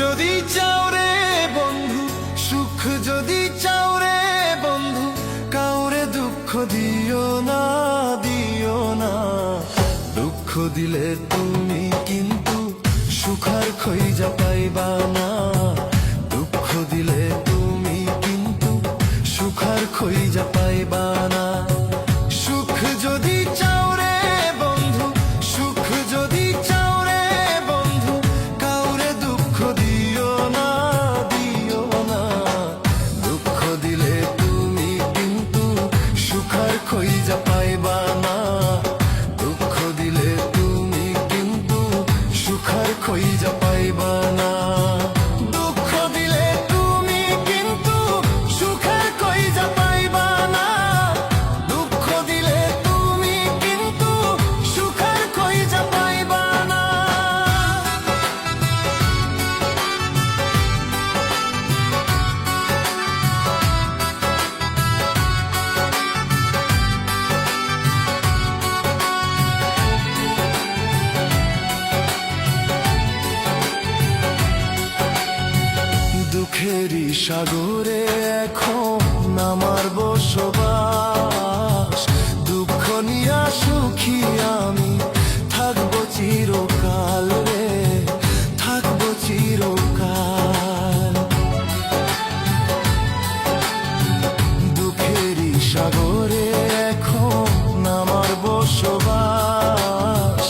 যদি চাও রে বন্ধু, সুখ যদি চাও রে বন্ধু, কাউরে দুঃখ দিও না দিও না। দুঃখ দিলে তুমি কিন্তু সুখার খইজা পাইবা না। দুঃখ দিলে তুমি কিন্তু সুখার খইজা পাইবা না। খইজা পাইবা না দুঃখেরই সাগরে এখন আমার বসবাস। দুঃখ নিয়া সুখী আমি, থাকব চিরকাল রে, থাকব চিরকাল। দুঃখেরই সাগরে এখন আমার বসবাস।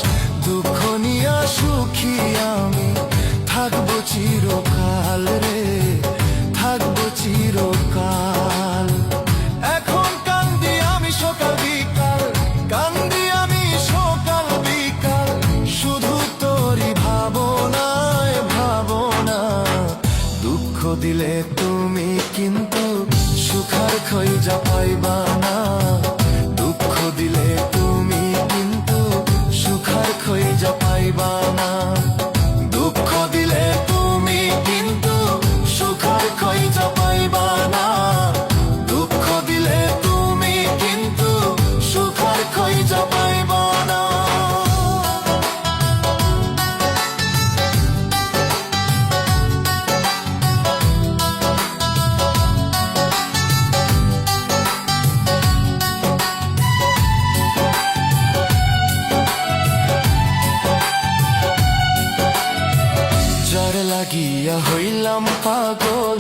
দুঃখ নিয়া সুখী দুঃখ দিলে তুমি কিন্তু সুখার খইজা পাইবা না। দুঃখ দিলে Oh.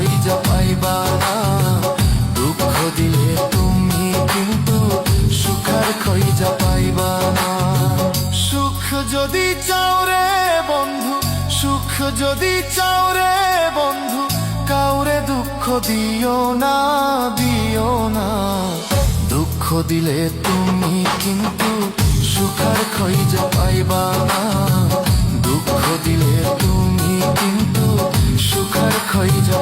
পাইবা না দুঃখ দিলে তুমি কিন্তু সুখার খইজা পাইবা না সুখ যদি চাও রে বন্ধু, সুখ যদি চাও রে বন্ধু, কাউরে দুঃখ দিও না দিও না। দুঃখ দিলে তুমি কিন্তু সুখার খইজা পাইবা দুঃখ দিলে তুমি কিন্তু সুখার খইজা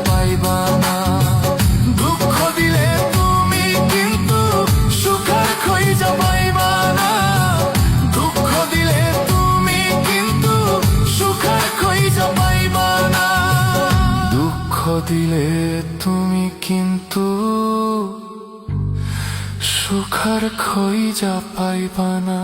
কিন্তু সুখার খই পাইবা না।